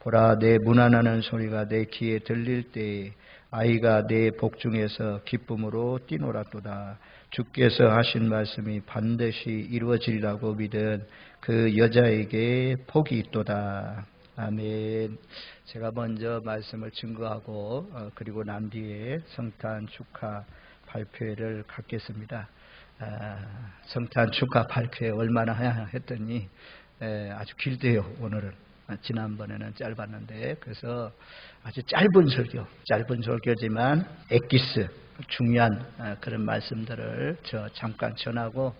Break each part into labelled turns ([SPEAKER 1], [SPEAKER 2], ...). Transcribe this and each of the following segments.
[SPEAKER 1] 보라 내 문안하는 소리가 내 귀에 들릴 때에 아이가 내 복중에서 기쁨으로 뛰노랐도다. 주께서 하신 말씀이 반드시 이루어지리라고 믿은 그 여자에게 복이 있도다. 아멘. 제가 먼저 말씀을 증거하고 어, 그리고 난 뒤에 성탄 축하 발표회를 갖겠습니다. 아, 성탄 축하 발표회 얼마나 했더니 에, 아주 길대요 오늘은. 아, 지난번에는 짧았는데 그래서 아주 짧은 설교, 짧은 설교지만 엑기스 중요한 아, 그런 말씀들을 저 잠깐 전하고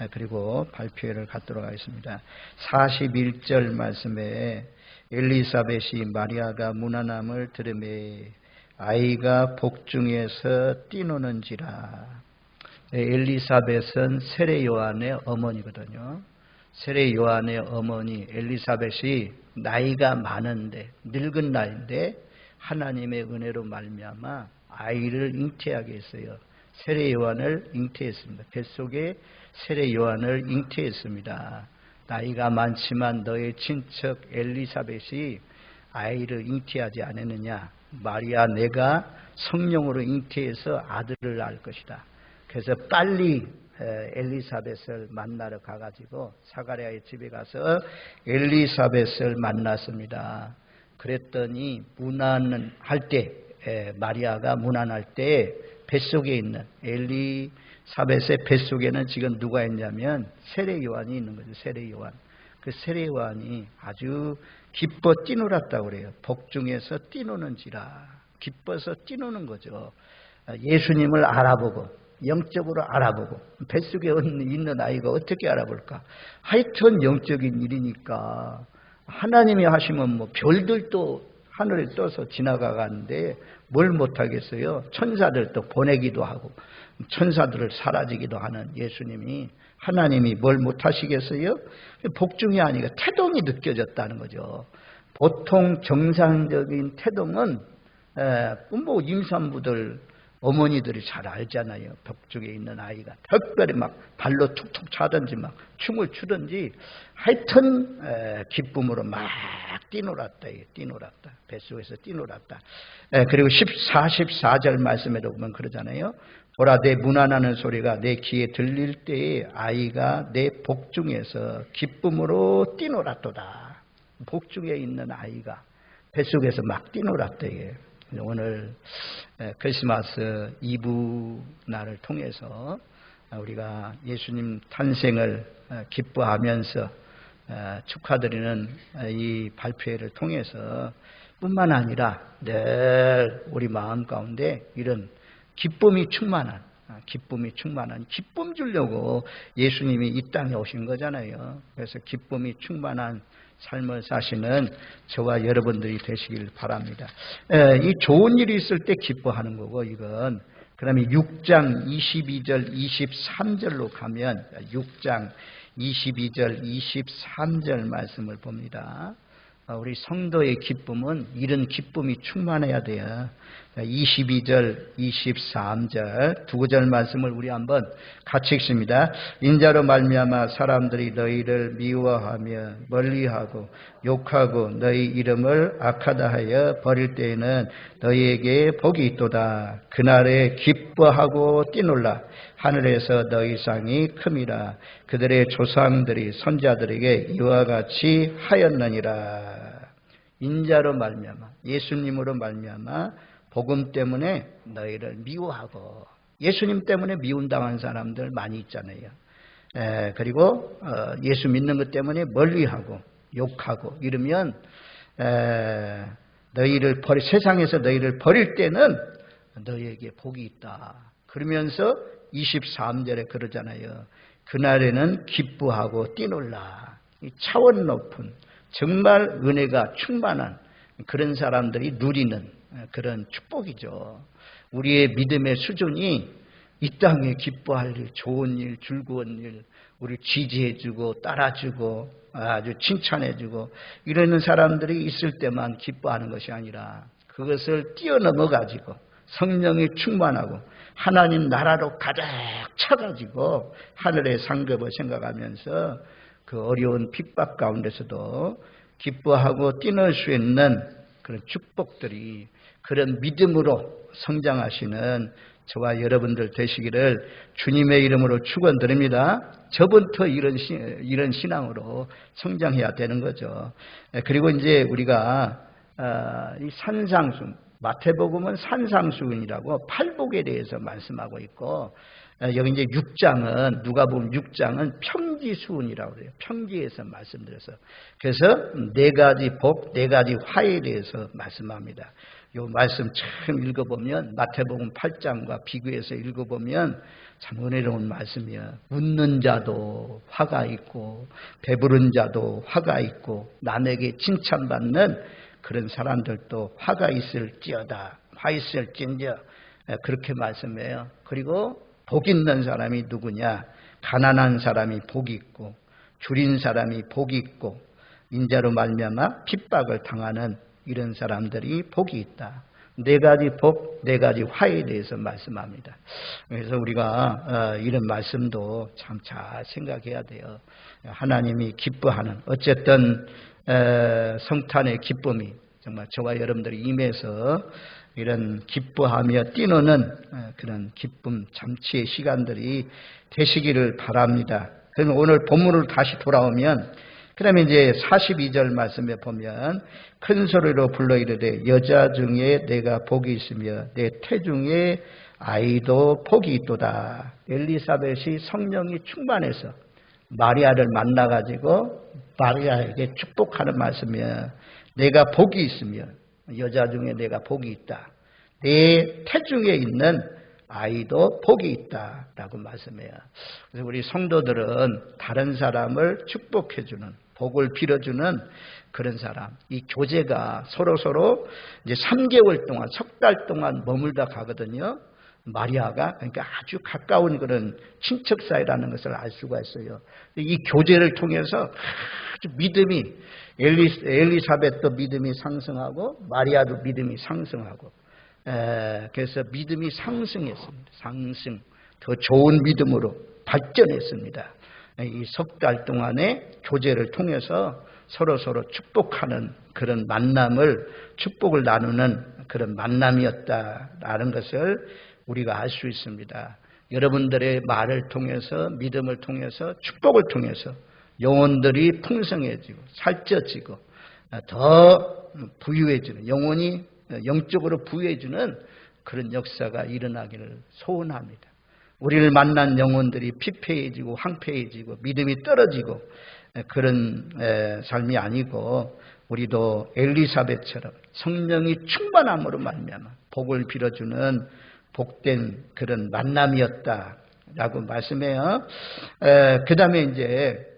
[SPEAKER 1] 아, 그리고 발표회를 갖도록 하겠습니다. 41절 말씀에 엘리사벳이 마리아가 무난함을 들음에 아이가 복중에서 뛰노는지라 엘리사벳은 세례 요한의 어머니거든요. 세례 요한의 어머니 엘리사벳이 나이가 많은데 늙은 나이인데 하나님의 은혜로 말미암아 아이를 잉태하게 했어요. 세례 요한을 잉태했습니다. 뱃속에 세례 요한을 잉태했습니다. 나이가 많지만 너의 친척 엘리사벳이 아이를 잉태하지 않았느냐? 마리아 내가 성령으로 잉태해서 아들을 낳을 것이다. 그래서 빨리 엘리사벳을 만나러 가가지고 사가랴의 집에 가서 엘리사벳을 만났습니다. 그랬더니 문안을 할때 마리아가 문안할 때 뱃속에 있는 엘리사벳의 뱃속에는 지금 누가 있냐면 세례 요한이 있는 거죠. 세례 요한. 그 세례 요한이 아주 기뻐 뛰놀았다고 그래요. 복중에서 뛰노는지라. 기뻐서 뛰노는 거죠. 예수님을 알아보고 영적으로 알아보고 뱃속에 있는 아이가 어떻게 알아볼까? 하여튼 영적인 일이니까 하나님이 하시면 뭐 별들도 하늘에 떠서 지나가가는데 뭘 못하겠어요? 천사들도 보내기도 하고 천사들을 사라지기도 하는 예수님이 하나님이 뭘 못하시겠어요? 복중이 아니라 태동이 느껴졌다는 거죠. 보통 정상적인 태동은 뭐 임산부들 어머니들이 잘 알잖아요. 벽 쪽에 있는 아이가 특별히 막 발로 툭툭 차든지 막 춤을 추든지 하여튼 에, 기쁨으로 막 뛰놀았다. 뛰놀았다. 뱃속에서 뛰놀았다. 에, 그리고 14, 14절 말씀에도 보면 그러잖아요. 보라 내 문안하는 소리가 내 귀에 들릴 때에 아이가 내 복중에서 기쁨으로 뛰놀았도다. 복중에 있는 아이가 뱃속에서 막 뛰놀았다. 이게. 오늘 크리스마스 이브 날을 통해서 우리가 예수님 탄생을 기뻐하면서 축하드리는 이 발표회를 통해서 뿐만 아니라 늘 우리 마음 가운데 이런 기쁨이 충만한 기쁨이 충만한 기쁨 주려고 예수님이 이 땅에 오신 거잖아요. 그래서 기쁨이 충만한 삶을 사시는 저와 여러분들이 되시길 바랍니다. 이 좋은 일이 있을 때 기뻐하는 거고 이건 그 다음에 6장 22절 23절로 가면 6장 22절 23절 말씀을 봅니다. 어, 우리 성도의 기쁨은 이런 기쁨이 충만해야 돼요. 22절, 23절 두 구절 말씀을 우리 한번 같이 읽습니다. 인자로 말미암아 사람들이 너희를 미워하며 멀리하고 욕하고 너희 이름을 악하다 하여 버릴 때에는 너희에게 복이 있도다. 그날에 기뻐하고 뛰놀라. 하늘에서 너희 상이 큼이라. 그들의 조상들이 선자들에게 이와 같이 하였느니라. 인자로 말미암아 예수님으로 말미암아 복음 때문에 너희를 미워하고 예수님 때문에 미운당한 사람들 많이 있잖아요. 에, 그리고 어, 예수 믿는 것 때문에 멀리하고 욕하고 이러면 에, 너희를 버리 세상에서 너희를 버릴 때는 너희에게 복이 있다. 그러면서 23절에 그러잖아요. 그날에는 기뻐하고 뛰놀라. 차원 높은 정말 은혜가 충만한 그런 사람들이 누리는 그런 축복이죠. 우리의 믿음의 수준이 이 땅에 기뻐할 일, 좋은 일, 즐거운 일, 우리 지지해주고 따라주고 아주 칭찬해주고 이러는 사람들이 있을 때만 기뻐하는 것이 아니라 그것을 뛰어넘어 가지고 성령이 충만하고 하나님 나라로 가득 차가지고 하늘의 상급을 생각하면서 그 어려운 핍박 가운데서도 기뻐하고 뛰놀 수 있는 그런 축복들이 그런 믿음으로 성장하시는 저와 여러분들 되시기를 주님의 이름으로 축원드립니다. 저부터 이런 시, 이런 신앙으로 성장해야 되는 거죠. 그리고 이제 우리가 어, 이 산상순 마태복음은 산상수훈이라고 팔복에 대해서 말씀하고 있고 어, 여기 이제 6장은 누가 보면 6장은 평지수훈이라고 그래요. 평지에서 말씀드려서 그래서 네 가지 복, 네 가지 화에 대해서 말씀합니다. 이 말씀 참 읽어보면 마태복음 8장과 비교해서 읽어보면 참 은혜로운 말씀이에요. 웃는 자도 화가 있고 배부른 자도 화가 있고 남에게 칭찬받는 그런 사람들도 화가 있을지어다. 화 있을진저 그렇게 말씀해요. 그리고 복 있는 사람이 누구냐? 가난한 사람이 복이 있고 줄인 사람이 복이 있고 인자로 말미암아 핍박을 당하는 이런 사람들이 복이 있다. 네 가지 복, 네 가지 화에 대해서 말씀합니다. 그래서 우리가 어, 이런 말씀도 참 잘 생각해야 돼요. 하나님이 기뻐하는 어쨌든 성탄의 기쁨이 정말 저와 여러분들이 임해서 이런 기뻐하며 뛰노는 그런 기쁨 잠치의 시간들이 되시기를 바랍니다. 그럼 오늘 본문을 다시 돌아오면 그 다음에 이제 42절 말씀에 보면 큰 소리로 불러 이르되 여자 중에 내가 복이 있으며 내 태중에 아이도 복이 있도다. 엘리사벳이 성령이 충만해서 마리아를 만나 가지고 마리아에게 축복하는 말씀이에요. 내가 복이 있으며 여자 중에 내가 복이 있다. 내 태중에 있는 아이도 복이 있다라고 말씀해요. 그래서 우리 성도들은 다른 사람을 축복해주는 복을 빌어주는 그런 사람. 이 교제가 서로 서로 이제 3개월 동안 석 달 동안 머물다 가거든요. 마리아가 그러니까 아주 가까운 그런 친척 사이라는 것을 알 수가 있어요. 이 교제를 통해서 아주 믿음이 엘리, 엘리사벳도 믿음이 상승하고 마리아도 믿음이 상승하고 에, 그래서 믿음이 상승했습니다. 상승 더 좋은 믿음으로 발전했습니다. 이 석 달 동안의 교제를 통해서 서로 서로 축복하는 그런 만남을 축복을 나누는 그런 만남이었다라는 것을 우리가 알 수 있습니다. 여러분들의 말을 통해서 믿음을 통해서 축복을 통해서 영혼들이 풍성해지고 살쪄지고 더 부유해지는 영혼이 영적으로 부유해지는 그런 역사가 일어나기를 소원합니다. 우리를 만난 영혼들이 피폐해지고 황폐해지고 믿음이 떨어지고 그런 삶이 아니고 우리도 엘리사벳처럼 성령이 충만함으로 말미암아 복을 빌어주는 복된 그런 만남이었다라고 말씀해요. 그 다음에 이제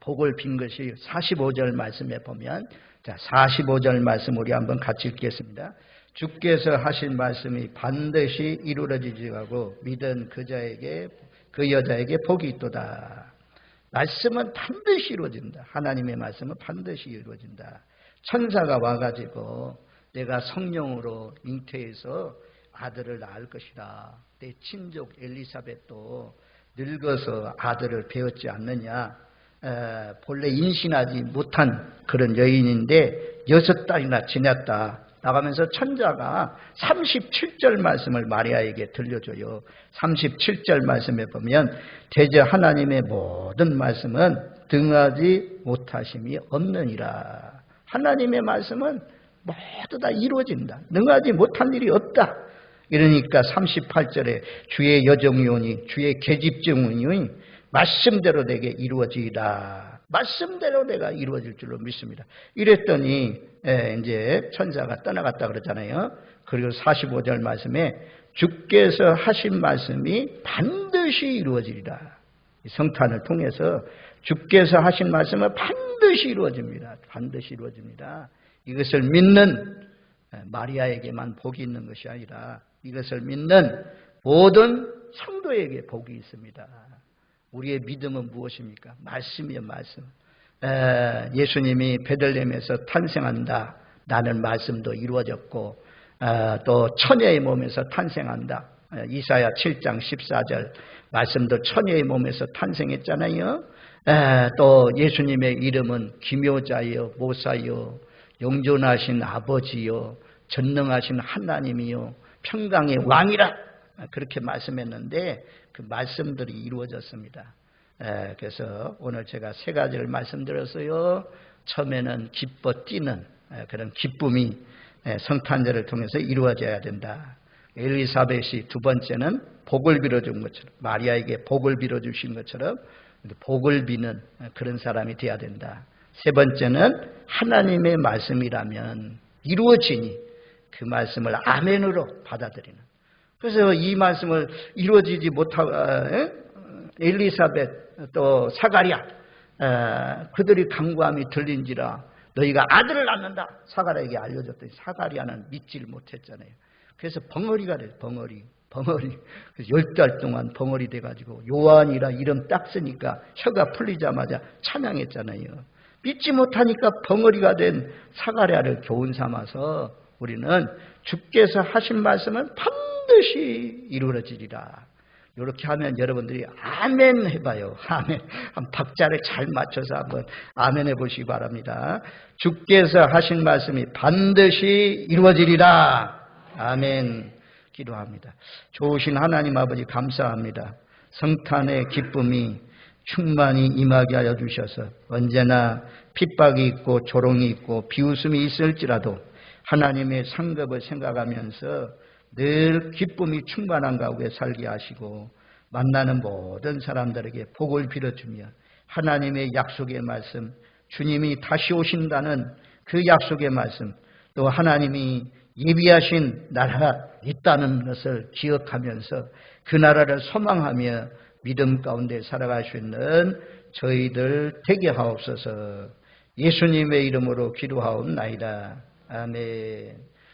[SPEAKER 1] 복을 빈 것이 45절 말씀에 보면 자 45절 말씀 우리 한번 같이 읽겠습니다. 주께서 하신 말씀이 반드시 이루어지지하고 믿은 그 자에게 그 여자에게 복이 있도다. 말씀은 반드시 이루어진다. 하나님의 말씀은 반드시 이루어진다. 천사가 와가지고 내가 성령으로 잉태해서 아들을 낳을 것이다. 내 친족 엘리사벳도 늙어서 아들을 배웠지 않느냐. 에, 본래 임신하지 못한 그런 여인인데 여섯 달이나 지났다. 나가면서 천자가 37절 말씀을 마리아에게 들려줘요. 37절 말씀에 보면 대저 하나님의 모든 말씀은 등하지 못하심이 없느니라. 하나님의 말씀은 모두 다 이루어진다. 능하지 못한 일이 없다. 이러니까 38절에 주의 여정이오니 주의 계집증이오니 말씀대로 내게 이루어지이다. 말씀대로 내가 이루어질 줄로 믿습니다. 이랬더니 이제 천사가 떠나갔다 그러잖아요. 그리고 45절 말씀에 주께서 하신 말씀이 반드시 이루어지리라. 성탄을 통해서 주께서 하신 말씀은 반드시 이루어집니다. 반드시 이루어집니다. 이것을 믿는 마리아에게만 복이 있는 것이 아니라 이것을 믿는 모든 성도에게 복이 있습니다. 우리의 믿음은 무엇입니까? 말씀이요, 말씀. 에, 예수님이 베들렘에서 탄생한다. 나는 말씀도 이루어졌고 에, 또 처녀의 몸에서 탄생한다. 에, 이사야 7장 14절 말씀도 처녀의 몸에서 탄생했잖아요. 에, 또 예수님의 이름은 기묘자여 모사여 영존하신 아버지요 전능하신 하나님이요 평강의 왕이라 그렇게 말씀했는데 그 말씀들이 이루어졌습니다. 에, 그래서 오늘 제가 세 가지를 말씀드렸어요. 처음에는 기뻐 뛰는 에, 그런 기쁨이 에, 성탄절을 통해서 이루어져야 된다. 엘리사벳이 두 번째는 복을 빌어준 것처럼 마리아에게 복을 빌어주신 것처럼 복을 비는 그런 사람이 되어야 된다. 세 번째는 하나님의 말씀이라면 이루어지니 그 말씀을 아멘으로 받아들이는. 그래서 이 말씀을 이루어지지 못하고 엘리사벳 또 사가랴 그들이 강구함이 들린지라 너희가 아들을 낳는다 사가랴에게 알려줬더니 사가랴는 믿지를 못했잖아요. 그래서 벙어리가 돼 벙어리 벙어리 그래서 열 달 동안 벙어리 돼가지고 요한이라 이름 딱 쓰니까 혀가 풀리자마자 찬양했잖아요. 믿지 못하니까 벙어리가 된 사가랴를 교훈 삼아서 우리는 주께서 하신 말씀은 반드시 이루어지리라. 이렇게 하면 여러분들이 아멘 해봐요. 아멘. 한 박자를 잘 맞춰서 한번 아멘 해보시기 바랍니다. 주께서 하신 말씀이 반드시 이루어지리라. 아멘. 기도합니다. 좋으신 하나님 아버지 감사합니다. 성탄의 기쁨이 충만히 임하게 하여 주셔서 언제나 핍박이 있고 조롱이 있고 비웃음이 있을지라도 하나님의 상급을 생각하면서 늘 기쁨이 충만한 가운데 살게 하시고 만나는 모든 사람들에게 복을 빌어주며 하나님의 약속의 말씀 주님이 다시 오신다는 그 약속의 말씀 또 하나님이 예비하신 나라가 있다는 것을 기억하면서 그 나라를 소망하며 믿음 가운데 살아갈 수 있는 저희들 되게 하옵소서 예수님의 이름으로 기도하옵나이다. 아멘.